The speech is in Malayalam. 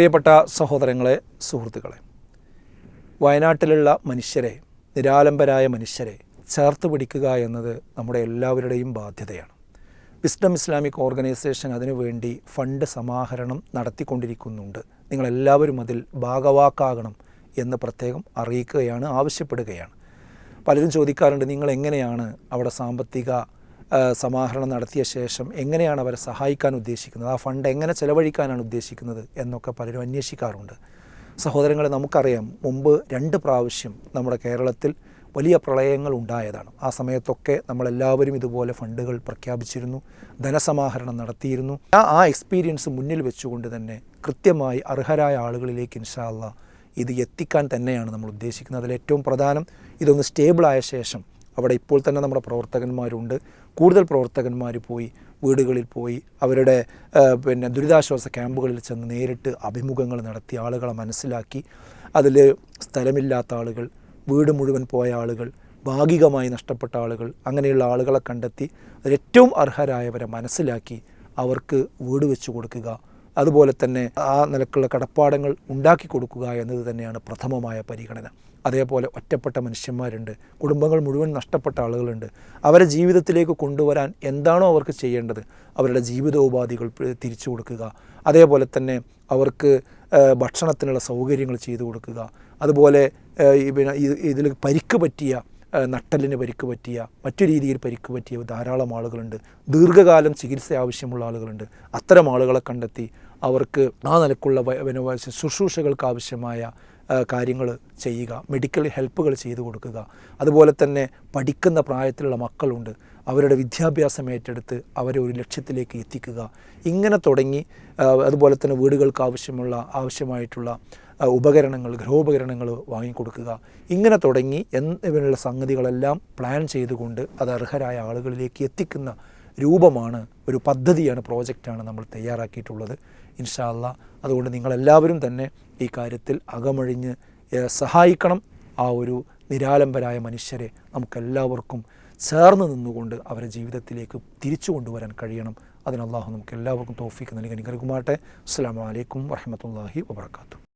പ്രിയപ്പെട്ട സഹോദരങ്ങളെ സുഹൃത്തുക്കളെ വയനാട്ടിലുള്ള മനുഷ്യരെ നിരാലംബരായ മനുഷ്യരെ ചേർത്ത് പിടിക്കുക എന്നത് നമ്മുടെ എല്ലാവരുടെയും ബാധ്യതയാണ്. വിസ്ഡം ഇസ്ലാമിക് ഓർഗനൈസേഷൻ അതിനുവേണ്ടി ഫണ്ട് സമാഹരണം നടത്തിക്കൊണ്ടിരിക്കുന്നുണ്ട്. നിങ്ങളെല്ലാവരും അതിൽ ഭാഗവാക്കാകണം എന്ന് പ്രത്യേകം അറിയിക്കുകയാണ് ആവശ്യപ്പെടുകയാണ്. പലരും ചോദിക്കാറുണ്ട് നിങ്ങൾ എങ്ങനെയാണ് അവിടെ സാമ്പത്തിക സമാഹരണം നടത്തിയ ശേഷം എങ്ങനെയാണ് അവരെ സഹായിക്കാൻ ഉദ്ദേശിക്കുന്നത്? ആ ഫണ്ട് എങ്ങനെ ചെലവഴിക്കാനാണ് ഉദ്ദേശിക്കുന്നത് എന്നൊക്കെ പലരും അന്വേഷിക്കാറുണ്ട്. സഹോദരങ്ങളെ നമുക്കറിയാം മുമ്പ് രണ്ട് പ്രാവശ്യം നമ്മുടെ കേരളത്തിൽ വലിയ പ്രളയങ്ങൾ ഉണ്ടായതാണ്. ആ സമയത്തൊക്കെ നമ്മളെല്ലാവരും ഇതുപോലെ ഫണ്ടുകൾ പ്രഖ്യാപിച്ചിരുന്നു ധനസമാഹരണം നടത്തിയിരുന്നു. ആ ആ എക്സ്പീരിയൻസ് മുന്നിൽ വെച്ചുകൊണ്ട് തന്നെ കൃത്യമായി അർഹരായ ആളുകളിലേക്ക് ഇൻഷാല്ല ഇത് എത്തിക്കാൻ തന്നെയാണ് നമ്മൾ ഉദ്ദേശിക്കുന്നത്. അതിൽ ഏറ്റവും പ്രധാനം ഇതൊന്ന് സ്റ്റേബിളായ ശേഷം അവിടെ ഇപ്പോൾ തന്നെ നമ്മുടെ പ്രവർത്തകന്മാരുണ്ട്. കൂടുതൽ പ്രവർത്തകന്മാർ പോയി വീടുകളിൽ പോയി അവരുടെ പിന്നെ ദുരിതാശ്വാസ ക്യാമ്പുകളിൽ ചെന്ന് നേരിട്ട് അഭിമുഖങ്ങൾ നടത്തി ആളുകളെ മനസ്സിലാക്കി. അതിൽ സ്ഥലമില്ലാത്ത ആളുകൾ വീട് മുഴുവൻ പോയ ആളുകൾ ഭാഗികമായി നഷ്ടപ്പെട്ട ആളുകൾ അങ്ങനെയുള്ള ആളുകളെ കണ്ടെത്തി ഏറ്റവും അർഹരായവരെ മനസ്സിലാക്കി അവർക്ക് വീട് വെച്ചു കൊടുക്കുക. അതുപോലെ തന്നെ ആ നിലക്കുള്ള കടപ്പാടങ്ങൾ ഉണ്ടാക്കി കൊടുക്കുക എന്നത് തന്നെയാണ് പ്രഥമമായ പരിഗണന. അതേപോലെ ഒറ്റപ്പെട്ട മനുഷ്യന്മാരുണ്ട് കുടുംബങ്ങൾ മുഴുവൻ നഷ്ടപ്പെട്ട ആളുകളുണ്ട്. അവരെ ജീവിതത്തിലേക്ക് കൊണ്ടുവരാൻ എന്താണോ അവർക്ക് ചെയ്യേണ്ടത് അവരുടെ ജീവിതോപാധികൾ തിരിച്ചു കൊടുക്കുക. അതേപോലെ തന്നെ അവർക്ക് ഭക്ഷണത്തിനുള്ള സൗകര്യങ്ങൾ ചെയ്തു കൊടുക്കുക. അതുപോലെ പിന്നെ ഇതിൽ പരിക്ക് പറ്റിയ നട്ടലിന് പരിക്ക് പറ്റിയ മറ്റു രീതിയിൽ പരിക്ക് പറ്റിയ ധാരാളം ആളുകളുണ്ട്. ദീർഘകാലം ചികിത്സ ആവശ്യമുള്ള ആളുകളുണ്ട്. അത്തരം ആളുകളെ കണ്ടെത്തി അവർക്ക് ആ നിലക്കുള്ള ശുശ്രൂഷകൾക്ക് ആവശ്യമായ കാര്യങ്ങൾ ചെയ്യുക മെഡിക്കൽ ഹെൽപ്പുകൾ ചെയ്തു കൊടുക്കുക. അതുപോലെ തന്നെ പഠിക്കുന്ന പ്രായത്തിലുള്ള മക്കളുണ്ട്. അവരുടെ വിദ്യാഭ്യാസം ഏറ്റെടുത്ത് അവരെ ഒരു ലക്ഷ്യത്തിലേക്ക് എത്തിക്കുക. ഇങ്ങനെ തുടങ്ങി അതുപോലെ തന്നെ വീടുകൾക്ക് ആവശ്യമുള്ള ആവശ്യമായിട്ടുള്ള ഉപകരണങ്ങൾ ഗൃഹോപകരണങ്ങൾ വാങ്ങിക്കൊടുക്കുക. ഇങ്ങനെ തുടങ്ങി എന്നിവയുള്ള സംഗതികളെല്ലാം പ്ലാൻ ചെയ്തുകൊണ്ട് അത് അർഹരായ ആളുകളിലേക്ക് എത്തിക്കുന്ന രൂപമാണ് ഒരു പദ്ധതിയാണ് പ്രോജക്റ്റാണ് നമ്മൾ തയ്യാറാക്കിയിട്ടുള്ളത്. ഇൻഷാല്ല അതുകൊണ്ട് നിങ്ങളെല്ലാവരും തന്നെ ഈ കാര്യത്തിൽ അകമഴിഞ്ഞ് സഹായിക്കണം. ആ ഒരു നിരാലംബരായ മനുഷ്യരെ നമുക്കെല്ലാവർക്കും ചേർന്ന് നിന്നുകൊണ്ട് അവരെ ജീവിതത്തിലേക്ക് തിരിച്ചു കൊണ്ടുവരാൻ കഴിയണം. അതിന് അള്ളാഹു നമുക്ക് എല്ലാവർക്കും തോഫിക്ക് നൽകി അനുഗ്രഹിക്കുമാട്ടെ അസ്സാം വലൈക്കും വർഹമത്തല്ലാഹി വാബർക്കാത്തു